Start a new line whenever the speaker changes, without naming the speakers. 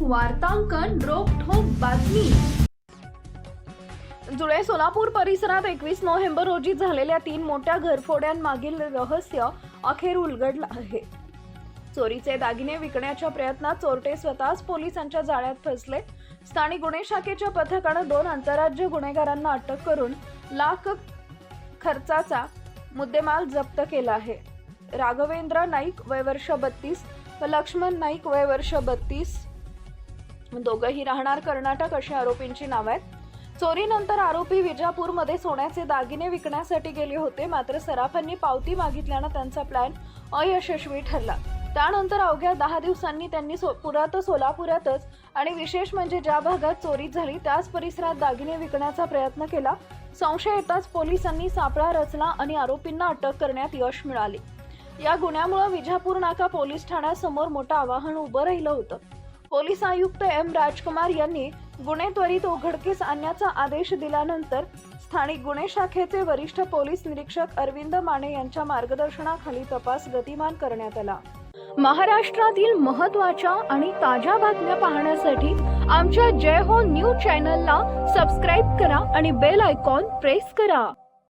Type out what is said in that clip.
वार्तांकन रोखोक बातमी. जुळे सोलापूर परिसरात एकवीस नोव्हेंबर रोजी झालेल्या तीन मोठ्या घरफोड्यांमागील रहस्य अखेर उलगडलं आहे. चोरीचे दागिने विकण्याच्या प्रयत्नात चोरटे स्वतःच पोलिसांच्या जाळ्यात फसले. स्थानिक गुन्हे शाखेच्या पथकानं दोन आंतरराज्य गुन्हेगारांना अटक करून लाख खर्चाचा मुद्देमाल जप्त केला आहे. राघवेंद्र नाईक वय वर्ष बत्तीस लक्ष्मण नाईक वय वर्ष बत्तीस. दोघंही राहणार कर्नाटक अशी आरोपींची नाव आहेत. चोरीनंतर आरोपी विजापूरमध्ये सोन्याचे दागिने विकण्यासाठी गेले होते. मात्र सराफांनी पावती मागितल्यानं त्यांचा प्लॅन अयशस्वी ठरला. त्यानंतर अवघ्या दहा दिवसांनी त्यांनी सो पुरात सोलापुरातच आणि विशेष म्हणजे ज्या भागात चोरी झाली त्याच परिसरात दागिने विकण्याचा प्रयत्न केला. संशय येताच पोलिसांनी सापळा रचला आणि आरोपींना अटक करण्यात यश मिळाले. या गुन्ह्यामुळे विजापूर नाका पोलीस ठाण्यासमोर मोठं आवाहन उभं राहिलं होतं. पोलीस आयुक्त एम. राजकुमार यांनी गुन्हे त्वरित उघडकीस आणण्याचा आदेश दिल्यानंतर स्थानिक गुन्हे शाखेचे वरिष्ठ पोलीस निरीक्षक अरविंद माने यांच्या मार्गदर्शनाखाली तपास गतिमान करण्यात आला. महाराष्ट्रातील महत्त्वाच्या आणि ताज्या बातम्या पाहण्यासाठी आमच्या जय हो न्यूज चॅनलला सबस्क्राईब करा आणि बेल आयकॉन प्रेस करा.